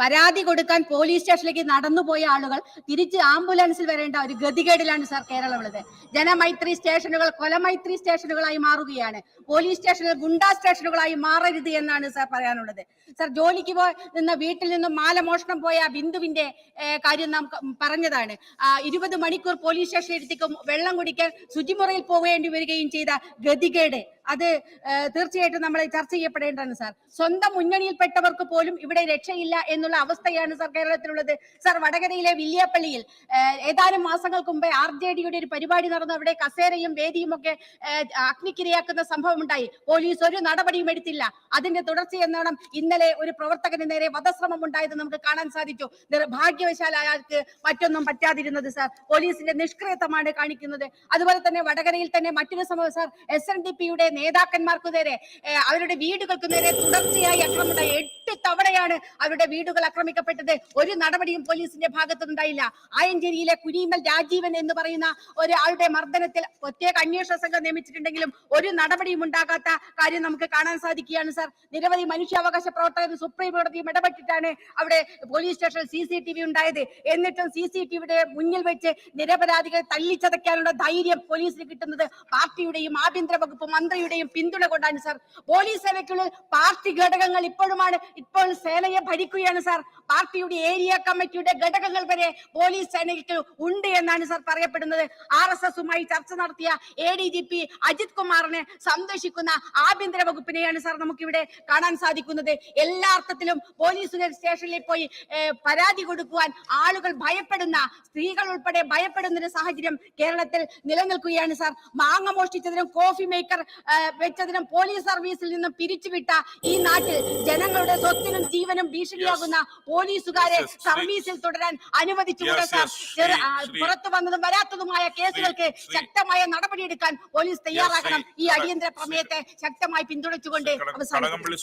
പരാതി കൊടുക്കാൻ പോലീസ് സ്റ്റേഷനിലേക്ക് നടന്നുപോയ ആളുകൾ തിരിച്ച് ആംബുലൻസിൽ വരേണ്ട ഒരു ഗതികേടിലാണ് സർ കേരളം ഉള്ളത്. ജനമൈത്രി സ്റ്റേഷനുകൾ കൊലമൈത്രി സ്റ്റേഷനുകളായി മാറുകയാണ്. പോലീസ് സ്റ്റേഷനുകൾ ഗുണ്ടാ സ്റ്റേഷനുകളായി മാറരുത് എന്നാണ് സാർ പറയാനുള്ളത്. സർ ജോലിക്ക് പോയി നിന്ന് വീട്ടിൽ നിന്നും മാലമോഷണം പോയ ബിന്ദുവിന്റെ കാര്യം നാം പറഞ്ഞതാണ്. ഇരുപത് മണിക്കൂർ പോലീസ് സ്റ്റേഷനിൽ എത്തിക്കും വെള്ളം കുടിക്കാൻ ശുചിമുറയിൽ പോകേണ്ടി വരികയും ചെയ്ത ഗതികേട്. അത് തീർച്ചയായിട്ടും നമ്മൾ ചർച്ച ചെയ്യപ്പെടേണ്ടതാണ് സാർ. സ്വന്തം മുന്നണിയിൽപ്പെട്ടവർക്ക് പോലും ഇവിടെ രക്ഷയില്ല എന്നുള്ള അവസ്ഥയാണ് സാർ കേരളത്തിലുള്ളത്. സാർ വടകരയിലെ വില്യാപ്പള്ളിയിൽ ഏതാനും മാസങ്ങൾക്ക് മുമ്പേ ആർ ജെ ഡിയുടെ ഒരു പരിപാടി നടന്നു. അവിടെ കസേരയും വേദിയും ഒക്കെ അഗ്നിക്കിരയാക്കുന്ന സംഭവം ഉണ്ടായി പോലീസ് ഒരു നടപടിയും എടുത്തില്ല. അതിന്റെ തുടർച്ചയെന്നോണം ഇന്നലെ ഒരു പ്രവർത്തകന് നേരെ വധശ്രമം ഉണ്ടായത് നമുക്ക് കാണാൻ സാധിച്ചു. നിർഭാഗ്യവശാൽ അയാൾക്ക് മറ്റൊന്നും പറ്റാതിരുന്നത് സാർ. പോലീസിന്റെ നിഷ്ക്രിയത്വമാണ് കാണിക്കുന്നത്. അതുപോലെ തന്നെ വടകരയിൽ തന്നെ മറ്റൊരു സംഭവം സാർ. എസ് എൻ ഡി പിയുടെ നേതാക്കന്മാർക്ക് നേരെ അവരുടെ വീടുകൾക്ക് നേരെ തുടർച്ചയായി ഉണ്ടായി എട്ട് തവണയാണ് അവരുടെ വീടുകൾ ആക്രമിക്കപ്പെട്ടത്. ഒരു നടപടിയും പോലീസിന്റെ ഭാഗത്തുനിന്നുണ്ടായില്ല. ആയഞ്ചേരിയിലെ കുനീമൽ രാജീവൻ എന്ന് പറയുന്ന ഒരാളുടെ മർദ്ദനത്തിൽ പ്രത്യേക അന്വേഷണ സംഘം നിയമിച്ചിട്ടുണ്ടെങ്കിലും ഒരു നടപടിയും ഉണ്ടാകാത്ത കാര്യം നമുക്ക് കാണാൻ സാധിക്കുകയാണ് സാർ നിരവധി മനുഷ്യാവകാശ പ്രവർത്തകർ സുപ്രീം കോടതിയും ഇടപെട്ടിട്ടാണ് അവിടെ പോലീസ് സ്റ്റേഷനിൽ സി സി ടി വി ഉണ്ടായത്. എന്നിട്ടും സി സി ടി വിയുടെ മുന്നിൽ വെച്ച് നിരപരാധികളെ തല്ലിച്ചതയ്ക്കാനുള്ള ധൈര്യം പോലീസിന് കിട്ടുന്നത് പാർട്ടിയുടെയും ആഭ്യന്തര വകുപ്പ് മന്ത്രിയുടെയും പിന്തുണ കൊണ്ടാണ് സാർ പോലീസ് സേവയ്ക്കുള്ളിൽ പാർട്ടി ഘടകങ്ങൾ ഇപ്പോഴുമാണ് ഇപ്പോൾ സേനയെ ഭരിക്കുകയാണ് സാർ. പാർട്ടിയുടെ ഏരിയ കമ്മിറ്റിയുടെ ഘടകങ്ങൾ വരെ പോലീസ് സേനയ്ക്ക് ഉണ്ട് എന്നാണ് സാർ പറയപ്പെടുന്നത്. ആർ എസ് എസുമായി ചർച്ച നടത്തിയ A D G P Ajith കുമാറിനെ സംരക്ഷിക്കുന്ന ആഭ്യന്തര വകുപ്പിനെയാണ് സാർ നമുക്കിവിടെ കാണാൻ സാധിക്കുന്നത്. എല്ലാ അർത്ഥത്തിലും പോലീസ് സ്റ്റേഷനിൽ പോയി പരാതി കൊടുക്കുവാൻ ആളുകൾ ഭയപ്പെടുന്ന സ്ത്രീകൾ ഉൾപ്പെടെ ഭയപ്പെടുന്ന ഒരു സാഹചര്യം കേരളത്തിൽ നിലനിൽക്കുകയാണ് സാർ. മാങ്ങ മോഷ്ടിച്ചതിനും കോഫി മേക്കർ വെച്ചതിനും പോലീസ് സർവീസിൽ നിന്നും പിരിച്ചുവിട്ട ഈ നാട്ടിൽ ജനങ്ങളുടെ സ്വത്തിനും ജീവനും ഭീഷണിയാകുന്ന പോലീസുകാരെ സർവീസിൽ തുടരാൻ അനുവദിച്ചുകൂടാ സാർ പുറത്തു വന്നതും വരാത്തതുമായ കേസുകൾക്ക് ശക്തമായ നടപടിയെടുക്കാൻ പോലീസ് തയ്യാറാക്കണം ഈ അടിയന്തര പ്രമേയത്തെ ശക്തമായി പിന്തുണച്ചുകൊണ്ട് കടകംപള്ളി